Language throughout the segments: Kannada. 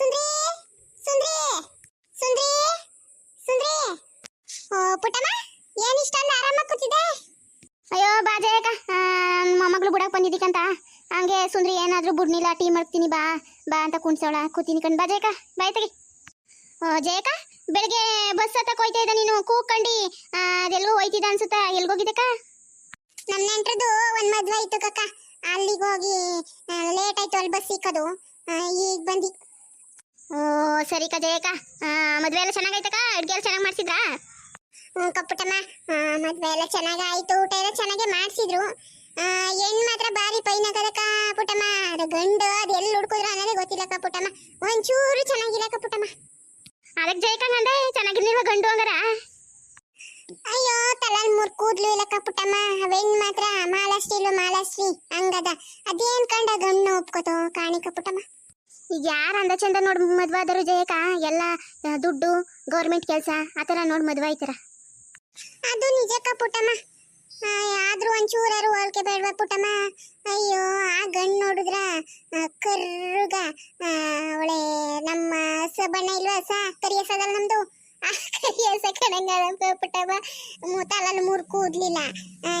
ಸುಂದ್ರಿ ಸುಂದ್ರಿ ಸುಂದ್ರಿ ಸುಂದ್ರಿ. ಓ, ಪುಟ್ಟಮ್ಮ, ಏನ್ ಇಷ್ಟೊಂದು ಆರಾಮಾಗಿ ಕೂತಿದೆ ಅಯ್ಯೋ ಬಾಜೇಕ ಮೊಮ್ಮಗಳು ಬಿಡಕ್ ಬಂದಿದ್ದೀಕಂತ ಹಂಗೆ ಸುಂದ್ರಿ, ಏನಾದರೂ ಬುಡ್ನಿಲ್ಲ, ಟೀ ಮಾಡ್ತೀನಿ, ಬಾ ಬಾ ಅಂತ ಕುಣ್ಸೋಳ ಕೂತೀನಿ ಕಣ್ ಬಾಜೇಕ ಬಾಯ್ ತೆಗಿ ಓ ಜಯಕ ಬೆಳಗ್ಗೆ ಬಸ್ ಹತ್ತಕ್ಕೆ ಹೋಯ್ತಾ ಇದ್ದ ನೀನು? ಕೂಕಂಡಿ ಅದೆಲ್ಲೋ ಹೋಯ್ತಿದ್ದ ಅನ್ಸುತ್ತಾ? ಎಲ್ಗೋಗಿದ್ದಕ್ಕ ನಮ್ಮ ನೆಂಟ್ರದ್ದು ಒಂದ್ ಮದ್ವೆ ಆಯ್ತು ಕಕ್ಕ. ಅಲ್ಲಿಗೆ ಹೋಗಿ ಲೇಟ್ ಆಯ್ತು ಅಲ್ಲಿ ಬಸ್ ಸಿಕ್ಕದು. ಈಗ ಬಂದಿ. ಓ ಸರಿ ಕ ಜಯಕ ಮದ್ವೆ ಎಲ್ಲ ಚೆನ್ನಾಗೈತಕ್ಕ ಅಡುಗೆ ಎಲ್ಲ ಚೆನ್ನಾಗಿ ಮಾಡ್ಸಿದ್ರಾ? ಕಪ್ಪುಟಮ್ಮ. ಮದುವೆ ಎಲ್ಲ ಚೆನ್ನಾಗಾಯ್ತು ಊಟ ಎಲ್ಲ ಚೆನ್ನಾಗಿ ಮಾಡಿಸಿದ್ರು. ಹೆಣ್ಣು ಮಾತ್ರ ಬಾರಿ ಪೈನಕದಕ್ಕ ಪುಟಮ್ಮ. ಅದು ಗಂಡು ಅದು ಎಲ್ಲಿ ಹುಡ್ಕಿದ್ರು ಅನ್ನೋದೇ ಗೊತ್ತಿಲ್ಲ ಕಪ್ಪುಟಮ್ಮ. ಒಂಚೂರು ಚೆನ್ನಾಗಿಲ್ಲ ಕಪುಟಮ್ಮ ಅದಕ್ಕೆ ಜಯಕಂಗಂದೆ ಚೆನ್ನಾಗಿರ್ಲಿಲ್ವ ಗಂಡು ಹಂಗಾರ? ಅಯ್ಯೋ ತಲಲ್ ಮೂರ್ ಕೂದ್ಲು ಇಲ್ಲ ಕಪ್ಪುಟ್ಟಮ್ಮ ಅವೆನ್ ಮಾತ್ರ ಮಾಲಾಶ್ರೀ ಇಲ್ಲ ಮಾಲಾಶ್ರೀ ಹಂಗದ. ಅದೇನ್ ಕಂಡ ಗಂಡು ಒಪ್ಕೋತೋ ಕಾಣಿಕ ಕಪ್ಪುಟ್ಟಮ್ಮ ಈಗ ಯಾರು ಅಂದ ಚಂದ ನೋಡಿ ಮದುವೆ ಜಯಕ ಎಲ್ಲ ದುಡ್ಡು ಗೌರ್ಮೆಂಟ್ ಕೆಲಸ, ಆ ಥರ ನೋಡಿ ಮದುವೆ ಆಯ್ತಾರ? ಅದು ನಿಜಕ್ಕ ಪುಟ್ಟಮ್ಮ. ಆದ್ರೂ ಒಂಚೂರಾರು ಹೋಲ್ಕೆ ಬೇಡವಾ ಪುಟ್ಟಮ್ಮ. ಅಯ್ಯೋ, ಆ ಗಂಡು ನೋಡಿದ್ರ ಕರ್ರುಗ ಒಳ್ಳೆ ನಮ್ಮ ಬಣ್ಣ ಇಲ್ವಾ ಸ, ಕರಿಯ ನಮ್ದು? ಸ ಕಣಂಗ ಮೂರು ಕೂದ್ಲಿಲ್ಲ. ಆ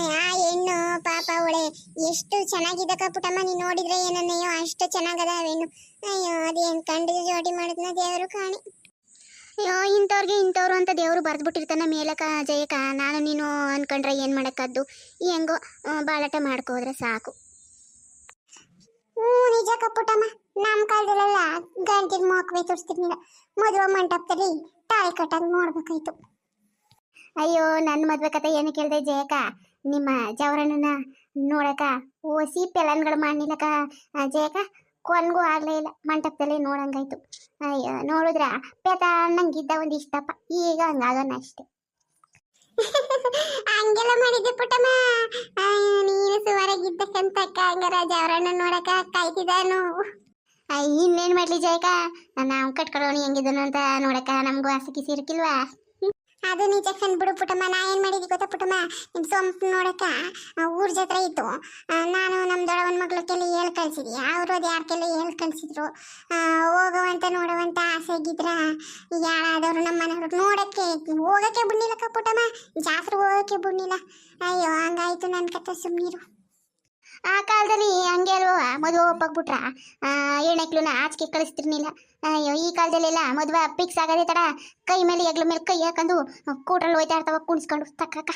ಹೆಣ್ಣು ಪಾಪ ಅವಳೆ ಎಷ್ಟು ಚೆನ್ನಾಗಿದ್ದಕ್ಕ ಪುಟಮ್ಮ ನೀನ್ ನೋಡಿದ್ರೆ ಏನನ್ನಯ್ಯೋ ಅಷ್ಟು ಚೆನ್ನಾಗದ ಹೆಣ್ಣು. ಅಯ್ಯೋ ಅದೇನ್ ಕಂಡು ಜೋಡಿ ಮಾಡಿದ್ನ ದೇವರು ಕಾಣಿ. ಅಯ್ಯೋ ಇಂಥವ್ರಿಗೆ ಇಂಥವ್ರು ಅಂತ ದೇವರು ಬರ್ದ್ಬಿಟ್ಟಿರ್ತಾನೆ ಮೇಲಕ ಜಯಕ ನಾನು ನೀನು ಅನ್ಕೊಂಡ್ರೆ ಏನು ಮಾಡಕ್ಕದ್ದು? ಹೆಂಗೋ ಬಾಳಾಟ ಮಾಡ್ಕೋದ್ರೆ ಸಾಕು. ಹ್ಞೂ ನಿಜ ಕಪ್ಪುಟಮ್ಮ ನಮ್ಮ ಕಾಲದಲ್ಲೆಲ್ಲ ಗಂಟಿನ ಮೋಕ್ವೆ ತೋರಿಸ್ತಿರ್ಲಿಲ್ಲ ಮದುವೆ ಮಂಟಪದಲ್ಲಿ ತಾಳಿ ಕಟ್ಟಂಗೆ ನೋಡ್ಬೇಕಾಯ್ತು. ಅಯ್ಯೋ ನನ್ನ ಮದುವೆ ಕತೆ ಏನು ಕೇಳಿದೆ ಜಯಕ ನಿಮ್ಮ ಜವರಣ್ಣನ ನೋಡಕ ಓಸಿ ಪೆಲನ್ಗಳು ಮಾಡಿಲ್ಲಕ ಜಯಕ ಕೊನ್ಗೂ ಆಗ್ಲೇ ಇಲ್ಲ, ಮಂಟಪದಲ್ಲಿ ನೋಡಂಗಾಯ್ತು. ಅಯ್ಯೋ, ನೋಡಿದ್ರ? ಪೇತ ನಂಗಿದ್ದ ಒಂದು ಇಷ್ಟಪ್ಪ. ಈಗ ಹಂಗಾಗೋಣ ಅಷ್ಟೇ. ಹಂಗೆಲ್ಲ ಮಾಡಿದ್ದೆ ಪುಟ್ಟಮ್ಮ. ನೀನು ಸುಮಾರಾಗಿದ್ದಕ್ಕಂತ ಹಂಗಾರ ಜವರಣ್ಣ ನೋಡಕ ಕಾಯ್ತಿದ್ದಾನು ಇನ್ನೇನ್ ಮಾಡ್ಲಿ ಜಯಕ? ನಾವು ಕಟ್ಕೊಳ್ಳೋಣ ಹೆಂಗಿದನು ಅಂತ ನೋಡಕ ನಮ್ಗೂ ಆಸಕ್ತಿ ಸಿರಕಿಲ್ವಾ ಅದು ನಿಜ ಚಂದ ಬಿಡು ಪುಟಮ್ಮ ನಾ ಏನ್ ಮಾಡಿದ್ವಿ ಗೊತ್ತಾ ಪುಟಮ್ಮ ನಿಮ್ ಸೊಂಪ್ ನೋಡಕ ಆ, ಊರ್ ಜಾತ್ರೆ ಇತ್ತು. ನಾನು ನಮ್ ದೊಡ್ಡವನ ಮಗ್ಳ ಕೆಲ ಹೇಳ್ ಕಳ್ಸಿದ್ವಿ ಅವ್ರು ಅದು ಯಾರ ಕೆಲ ಹೇಳ್ ಕಳ್ಸಿದ್ರು. ಹೋಗುವಂತ ನೋಡುವಂತ ಆಸೆ ಆಗಿದ್ರ ಯಾರಾದವ್ರು ನಮ್ಮ ಮನೆಯವ್ರು ನೋಡಕ್ಕೆ ಹೋಗಕ್ಕೆ ಬಿಡ್ನಿಲ್ಲಕ್ಕ ಪುಟಮ್ಮ ಜಾತ್ರೆ ಹೋಗಕ್ಕೆ ಬಿಡ್ನಿಲ್ಲ ಅಯ್ಯೋ ಹಂಗಾಯ್ತು ನನ್ನ ಕತೆ ಸುಮ್ನಿರು. ಆ ಕಾಲದಲ್ಲಿ ಹಂಗೆ ಅಲ್ವಾ? ಮದುವೆ ಒಪ್ಪಾಗ್ಬಿಟ್ರ ಹೆಣ್ಣಕ್ಲನ್ನ ಆಚೆಗೆ ಕಳಿಸ್ತಿರ್ನಿಲ್ಲ ಅಯ್ಯೋ ಈ ಕಾಲದಲ್ಲೆಲ್ಲ ಮದುವೆ ಫಿಕ್ಸ್ ಆಗೋದೇ ತಡ ಕೈ ಮೇಲೆ ಹೆಗ್ಲ ಮೇಲೆ ಕೈ ಹಾಕೊಂಡು ಕೂಟ್ರಲ್ಲಿ ಹೋಯ್ತಾ ಇರ್ತಾವ ಕುಣಿಸ್ಕೊಂಡು ತಕ್ಕಕ್ಕ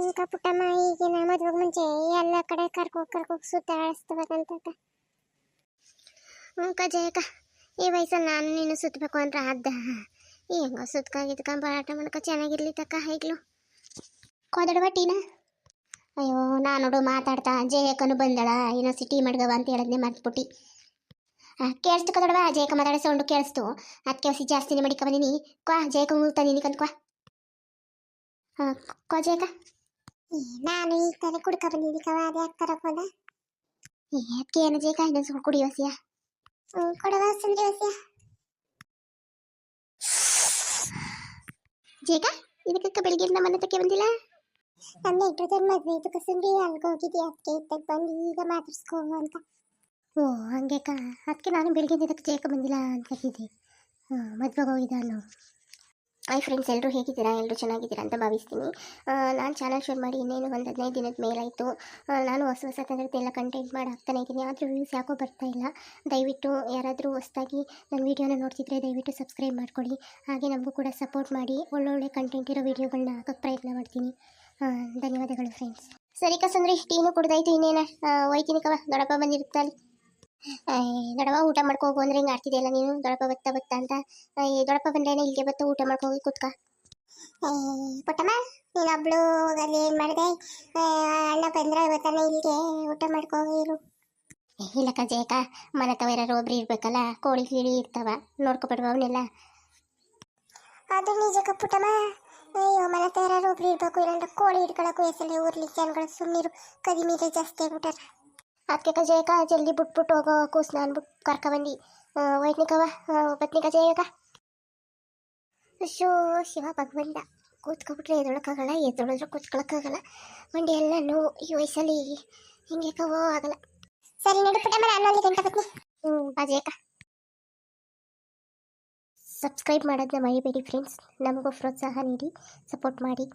ಈಗ ಪುಟ್ಟಮ್ಮ ಈಗಿನ ಮದುವೆಗೆ ಮುಂಚೆ ಎಲ್ಲ ಕಡೆ ಕರ್ಕೊ ಕರ್ಕೊ ಸುತ್ತಾಡಿಸ್ಬೇಕಂತ ಹ್ಞೂ ಜಯಕ ಈ ವಯಸ್ಸಲ್ಲಿ ನಾನು ನೀನು ಸುತ್ತಬೇಕು ಅಂದ್ರೆ ಅದ್ದ ಹೆಂಗೋ ಸುತ್ಕಾಗಿದ್ಕ ಬರಾಟ ಮಾಡ್ಕ ಚೆನ್ನಾಗಿರ್ಲಿ ತಕ್ಕ ಹೈಗ್ಲು. ಕೊದಡುವ ಟೀನಾ? ಅಯ್ಯೋ ನಾನು ನೋಡು ಮಾತಾಡ್ತಾ ಜಯಕನು ಬಂದಳ ಏನೋ ಸಿಟಿ ಮಡ್ಗವ ಅಂತ ಹೇಳದ್ನೆ ಮರ್ತ್ಬಿಟ್ಟು. ಕೇಳಿಸ್ತು ಕದಡವ ಜಯಕ ಮಾತಾಡೋ ಸೌಂಡು ಕೇಳಿಸ್ತು. ಅದಕ್ಕೆ ಸಿ ಜಾಸ್ತಿನೇ ಮಡಿಕ ಬಂದಿನಿ. ಕ್ವಾ ಜಯಕ ಮೂಗ್ತಾ ನೀನಿ ಕಂದ್ಕವಾ ಕ್ವಾ. ಜಯಕ ನಾನು ಈ ತರ ಕುಡ್ಕ ಬಂದಿದ್ದಿ ಕವ ಅದೇ ಆಗ್ತಾರ ಹೋದ? ಅದಕ್ಕೆ ಏನು ಜಯಕ ಇನ್ನೊಂದು ಸ್ವಲ್ಪ ಕುಡಿಯೋ ಹಸಿಯ? ಕೊಡವ ಸಂಜೆ ಹಸಿಯ. ಜಯಕ ಇದಕ್ಕೆ ಬೆಳಿಗ್ಗೆ ನಮ್ಮ ಮನೆ ತಕ್ಕೆ ಬಂದಿಲ್ಲ? ನಮ್ಮ ನೆಂಟ್ರದ್ರ ಮದ್ವೆ ಇತ್ತು ಕಸಂಡಿ ಅಲ್ಗೆ ಹೋಗಿದ್ದೆ. ಅದಕ್ಕೆ ಇತ್ತಾಗ ಬಂದು ಈಗ ಮಾತಾಡ್ಸ್ಕೋ ಅಂತ. ಓ ಹಂಗೆ ಕಾ ಅದಕ್ಕೆ ನಾನು ಬೆಳಗ್ಗೆ ಇದಕ್ಕೆ ಜೇಕ ಬಂದಿಲ್ಲ ಅಂತಿದ್ದೆ ಹಾಂ ಮದ್ವೆಗೆ ಹೋಗಿದ್ದಾನು ಹಾಯ್ ಫ್ರೆಂಡ್ಸ್ ಎಲ್ಲರೂ ಹೇಗಿದ್ದೀರಾ? ಎಲ್ಲರೂ ಚೆನ್ನಾಗಿದ್ದೀರಾ ಅಂತ ಭಾವಿಸ್ತೀನಿ. ನಾನು ಚಾನಲ್ ಶೇರ್ ಮಾಡಿ ಇನ್ನೇನು ಒಂದು ಹದಿನೈದು ದಿನದ ಮೇಲಾಯಿತು. ನಾನು ಹೊಸ ಹೊಸ ಥರದ್ದೆಲ್ಲ ಕಂಟೆಂಟ್ ಮಾಡಿ ಹಾಕ್ತಾನೆ ಇದ್ದೀನಿ. ಆದರೂ ವ್ಯೂಸ್ ಯಾಕೋ ಬರ್ತಾ ಇಲ್ಲ. ದಯವಿಟ್ಟು ಯಾರಾದರೂ ಹೊಸದಾಗಿ ನನ್ನ ವೀಡಿಯೋನ ನೋಡ್ತಿದ್ರೆ ದಯವಿಟ್ಟು ಸಬ್ಸ್ಕ್ರೈಬ್ ಮಾಡ್ಕೊಳ್ಳಿ ಹಾಗೆ ನಮಗೂ ಕೂಡ ಸಪೋರ್ಟ್ ಮಾಡಿ. ಒಳ್ಳೊಳ್ಳೆ ಕಂಟೆಂಟ್ ಇರೋ ವೀಡಿಯೋಗಳನ್ನ ಹಾಕೋಕ್ಕೆ ಪ್ರಯತ್ನ ಮಾಡ್ತೀನಿ. ಧನ್ಯವಾದಗಳು ಫ್ರೆಂಡ್ಸ್ ಸರಿ ಕಸಂದ್ರೆ ಟೀನು ಕುಡ್ದಾಯ್ತು ಇನ್ನೇನ? ಕವ ದೊಡ್ಡಪ್ಪ ಬಂದಿರುತ್ತಲ್ಲಿ. ದೊಡವ ಊಟ ಮಾಡ್ಕೊ ಹೋಗು ಅಂದ್ರೆ ಹಿಂಗೆ ಆಡ್ತಿದೆಯಲ್ಲ ನೀನು? ದೊಡ್ಡಪ್ಪ ಬತ್ತ ಬತ್ತ ಅಂತ. ದೊಡಪ ಬಂದ್ರೇನೆ ಇಲ್ಲಿಗೆ ಬತ್ತ ಊಟ ಮಾಡ್ಕೊ ಹೋಗಿ ಕುತ್ಕ ಪುಟ್ಟಮ್ಮ ನೀನೊಬ್ಳು ಹೋಗೋದು ಏನು ಮಾಡಿದೆ? ಅಣ್ಣ ಬಂದ್ರೆ ಬರ್ತಾನೆ ಇಲ್ಲಿಗೆ ಊಟ ಮಾಡ್ಕೊ ಇರು. ಇಲ್ಲ ಕಜೇಕ ಮನೆ ತವ ಯಾರು ಒಬ್ರು ಇರ್ಬೇಕಲ್ಲ, ಕೋಳಿ ಗಿಳಿ ಇರ್ತಾವ, ನೋಡ್ಕೊಬಿಡುವ ಅವನ್ನೆಲ್ಲ ಅದು ನಿಜಕ್ಕ ಪುಟ್ಟಮ್ಮ. ಅಯ್ಯೋ ಮನೆ ಯಾರು ಒಬ್ರು ಇರ್ಬೇಕು, ಇಲ್ಲಾಂದ್ರೆ ಕೋಳಿ ಹಿಡ್ಕೊಳಕ್ಕೂ ಹೆಸರು ಊರ್ಲಿ ಜನಗಳು ಸುಮ್ಮನಿರು ಕದಿ ಮೀರೆ ಜಾಸ್ತಿ ಆಗ್ಬಿಟ್ಟಾರ. ಅದಕ್ಕೆ ಕಜಯಕ ಜಲ್ದಿ ಬಿಟ್ಬಿಟ್ಟು ಹೋಗೋ ಕೂಸ್ನ ಅಂದ್ಬಿಟ್ಟು ಕರ್ಕೊಬಂದು ವೈಟ್ನಿಕವ ಪತ್ನಿಕ ಜಯಕ ಶೋ ಶಿವ ಭಗವಂತ. ಕೂತ್ಕೊಬಿಟ್ರೆ ಎದೊಳಕ್ಕಾಗಲ್ಲ ಎದೊಳಿದ್ರೆ ಕೂತ್ಕೊಳಕ್ಕಾಗಲ್ಲ ಮಂಡಿ ಎಲ್ಲ ನೋವು, ಈ ವಯಸ್ಸಲ್ಲಿ ಹಿಂಗೆ ಕವೋ ಆಗಲ್ಲ. ಸರಿ, ನಡಿ ನಾನು ಅಲ್ಲಿ ಗಂಟ ಹ್ಞೂ ಬಾಜೇಕ ಸಬ್ಸ್ಕ್ರೈಬ್ ಮಾಡೋದನ್ನ ಮರಿಬೇಡಿ ಫ್ರೆಂಡ್ಸ್ ನಮಗೂ ಪ್ರೋತ್ಸಾಹ ನೀಡಿ ಸಪೋರ್ಟ್ ಮಾಡಿ.